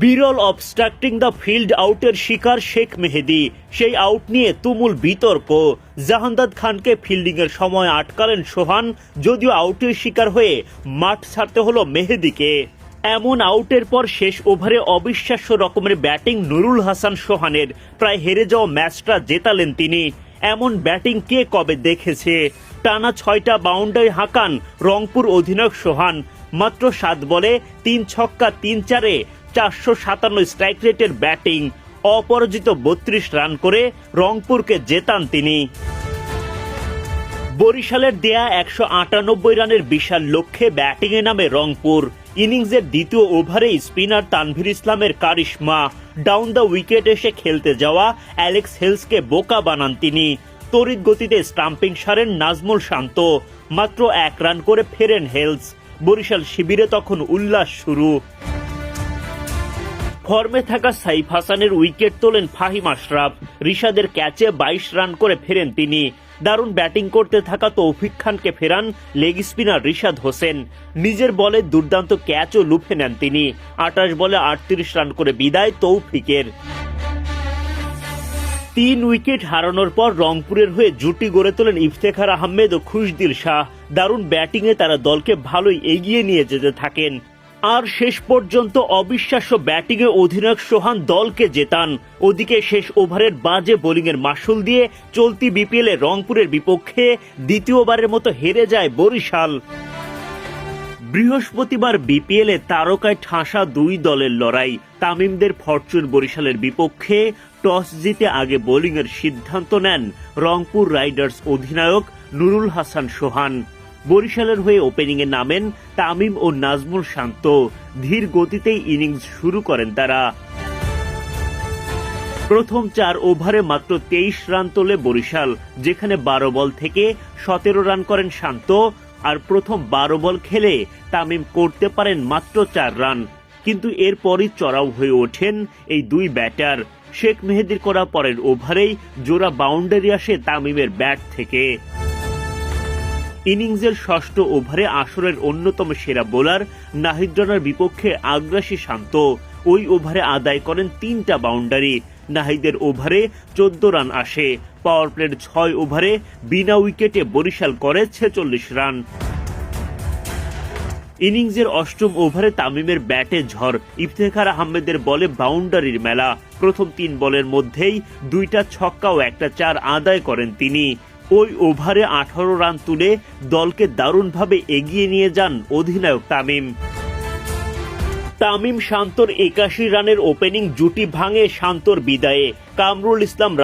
বিরল obstructing the field আউটের শিকার শেখ মেহেদি। সেই আউট নিয়ে তুমুল বিতর্ক। জাহান্দাদ খানকে ফিল্ডিংয়ের সময় আটকালেন সোহান, যদিও আউটের শিকার হয়ে মাঠ ছাড়তে হলো মেহেদিকে। এমন আউটের পর শেষ ওভারে অবিশ্বাস্য রকমের ব্যাটিং নুরুল হাসান সোহানের। প্রায় হেরে যাওয়া ম্যাচটা জেতালেন তিনি। এমন ব্যাটিং কে কবে দেখেছে? টানা ছয়টা বাউন্ডারি হাঁকান রংপুর অধিনায়ক সোহান। মাত্র সাত বলে তিন ছক্কা তিন চারে চারশো সাতান্ন স্ট্রাইক রেটের ব্যাটিং অপরাজিত বত্রিশ রান করে রংপুরকে জেতান তিনি। বরিশালের দেয়া একশো আটানব্বই রানের বিশাল লক্ষ্যে ব্যাটিংয়ে নামে রংপুর। ইনিংসের দ্বিতীয় ওভারে স্পিনার তানভীর ইসলামের কারিশমা ডাউন দ্য উইকেট এসে খেলতে যাওয়া অ্যালেক্স হেলসকে বোকা বানান তিনি। তড়িৎ গতিতে স্টাম্পিং সারেন নাজমুল শান্ত, মাত্র এক রান করে ফেরেন হেলস বরিশাল শিবিরে তখন উল্লাস শুরু। ফর্মে থাকা সাইফ হাসানের উইকেট তোলেন ফাহিম আশরাফ। রিশাদের ক্যাচে বাইশ রান করে ফেরেন তিনি। দারুণ ব্যাটিং করতে থাকা তৌফিক খানকে ফেরান লেগ স্পিনার রিশাদ হোসেন। নিজের বলে দুর্দান্ত ক্যাচও লুফে নেন তিনি। আটাশ বলে আটত্রিশ রান করে বিদায় তৌফিকের। তিন উইকেট হারানোর পর রংপুরের হয়ে জুটি গড়ে তোলেন ইফতেখার আহমেদ ও খুশদিল শাহ। দারুণ ব্যাটিংয়ে তারা দলকে ভালোই এগিয়ে নিয়ে যেতে থাকেন। আর শেষ পর্যন্ত অবিশ্বাস্য ব্যাটিংয়ে অধিনায়ক সোহান দলকে জেতান। ওদিকে শেষ ওভারের বাজে বোলিংয়ের মাসুল দিয়ে চলতি বিপিএলে রংপুরের বিপক্ষে দ্বিতীয়বারের মতো হেরে যায় বরিশাল। বৃহস্পতিবার বিপিএলে তারকায় ঠাসা দুই দলের লড়াই। তামিমদের ফরচুন বরিশালের বিপক্ষে টস জিতে আগে বোলিংয়ের সিদ্ধান্ত নেন রংপুর রাইডার্স অধিনায়ক নুরুল হাসান সোহান। বরিশালের হয়ে ওপেনিংয়ে নামেন তামিম ও নাজমুল শান্ত। ধীর গতিতেই ইনিংস শুরু করেন তারা। প্রথম চার ওভারে মাত্র তেইশ রান তোলে বরিশাল, যেখানে বারো বল থেকে সতেরো রান করেন শান্ত, আর প্রথম বারো বল খেলে তামিম করতে পারেন মাত্র চার রান। কিন্তু এরপরই চড়াও হয়ে ওঠেন এই দুই ব্যাটার। শেখ মেহেদির করা পরের ওভারেই জোড়া বাউন্ডারি আসে তামিমের ব্যাট থেকে। ইনিংসের ষষ্ঠ ওভারে আসরের অন্যতম সেরা বোলার নাহিদ রানার বিপক্ষে আগ্রাসী শান্ত। ওই ওভারে আদায় করেন তিনটা বাউন্ডারি। নাহিদের ওভারে চোদ্দ রান আসে। পাওয়ার প্লের ছয় ওভারে বিনা উইকেটে বরিশাল করে ছেচল্লিশ রান। ইনিংসের অষ্টম ওভারে তামিমের ব্যাটে ঝড়। ইফতেখার আহমেদের বলে বাউন্ডারির মেলা। প্রথম তিন বলের মধ্যেই দুইটা ছক্কা ও একটা চার আদায় করেন তিনি। ওই ওভারে আঠারো রান তুলে দলকে দারুণভাবে এগিয়ে নিয়ে যান অধিনায়ক তামিম। তামিম শান্তর একাশি রানের ওপেনিং জুটি ভাঙে শান্তর বিদায়ে। কামরুল ইসলাম